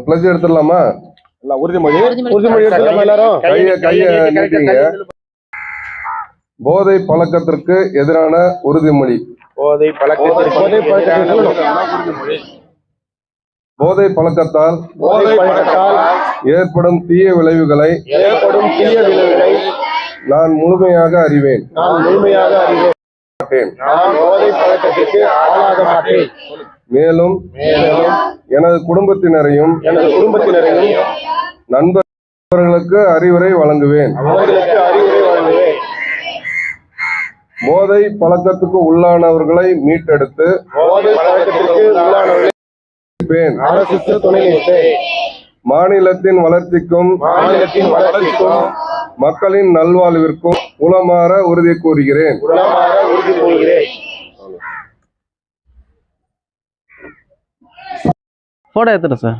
plus எடுத்துடலாமா? எல்லாம் உறுதிமொழி உறுதிமொழி எடுத்துக்கலாமா எல்லாரும்? கைய கைய நீட்டிங்க போதை பழக்கத்திற்கு எதிரான உறுதிமொழி போதை பழக்கத்திற்கு போதை பழக்கத்தால் போதை பழக்கத்தால் ஏற்படும் தீய விளைவுகளை ஏற்படும் தீய விளைவுகளை நான் முழுமையாக அறிவேன். நான் முழுமையாக அறிவேன். நான் போதை பழக்கத்திற்கு ஆளாக மாட்டேன். மேலும் மேலும் எனது குடும்பத்தினரையும் எனது குடும்பத்தினரையும் நண்பர்களுக்கு அறிவுரை வழங்குவேன். அவர்களுக்கு அறிவுரை வழங்குவேன். போதை பழக்கத்துக்கு உள்ளானவர்களை மீட்டெடுத்து போதை பழக்கத்திற்கு உள்ளானவர்களை இருப்பேன். அரசுக்கு துணை நிற்பேன். மாநிலத்தின் வளர்ச்சிக்கும் மாநிலத்தின் வளர்ச்சிக்கும் மக்களின் நல்வாழ்விற்கும் உளமாற உறுதி கூறுகிறேன். உளமாற உறுதி கூறுகிறேன். ஃபோட்டோ எடுத்துட்டேன் சார்.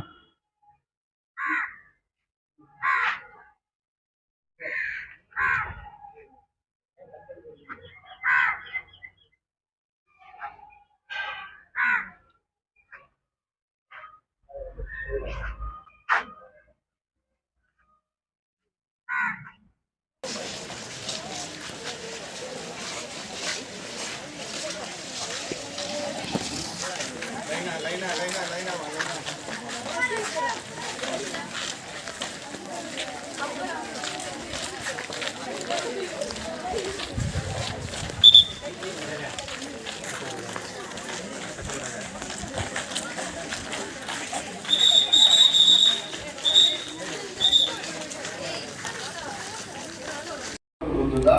கொடுத்துருந்தா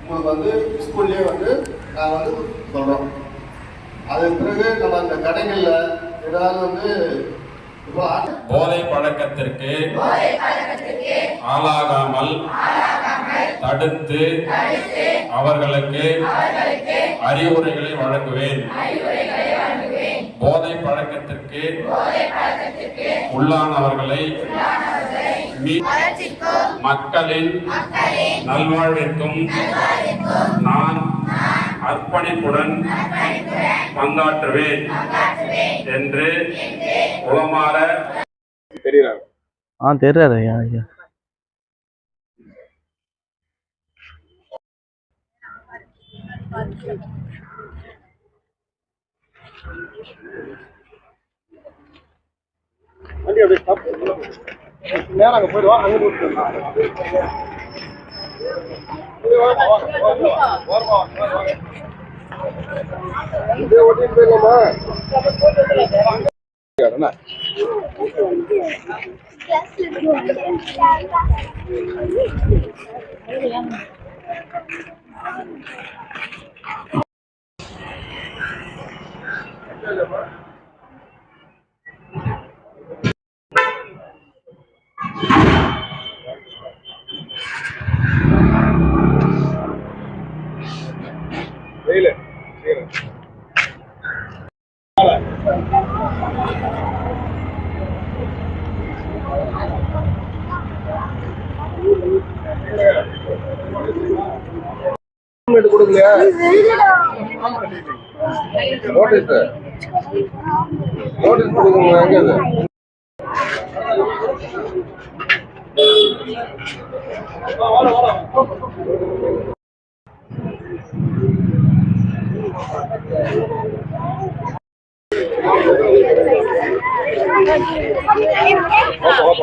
உங்களுக்கு வந்து ஸ்கூல்லேயே வந்து நாங்கள் வந்து சொல்கிறோம் அதன் பிறகு நம்ம அந்த கடைகளில் ஏதாவது வந்து போதை பழக்கத்திற்கு ஆளாகாமல் தடுத்து அவர்களுக்கு அறிவுரைகளை வழங்குவேன். போதை பழக்கத்திற்கு உள்ளானவர்களை மக்களின் நல்வாழ்விற்கும் நான் அர்ப்பணிப்புடன் பங்காற்றுவேன் என்று உளமாற தெரியுறாங்க ஆ தெரியாரு ஐயா ஐயா. வண்டி அப்படியே ஸ்டாப் நேரம் அங்கே போயிடுவோம் அங்கே போட்டு இதே ஓட்டிட்டு போயிடலாமா வெயில் கொடுக்கலையா? நோட்டீஸ் நோட்டீஸ் கொடுக்கணும்? எங்க இது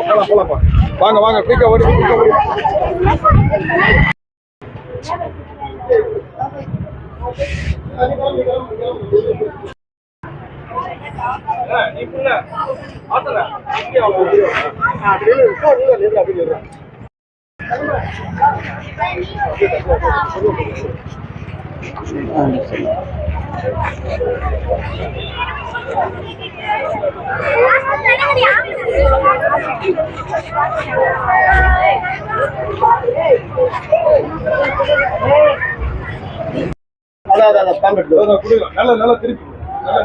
போலாம் போலாம்ப்பா. வாங்க வாங்க குயிக்கா ஓடி குயிக்கா ஓடி. அதான்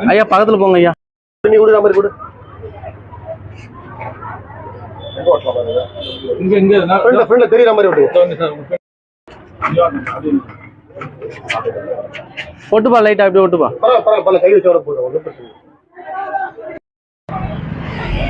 ஐயா பக்கத்துல போங்க ஐயா. நீ கொடு நம்பர் கொடு. இங்க இங்க ஃப்ரெண்ட்ல ஃப்ரெண்ட்ல தெரியுற மாதிரி விட்டு ஒட்டுப்பா லைட்டா அப்படியே ஒட்டுப்பா. பரவாயில்ல பரவாயில்ல பரவாயில்ல கை வச்சு வர போதும் ஒன்றும் பிரச்சனை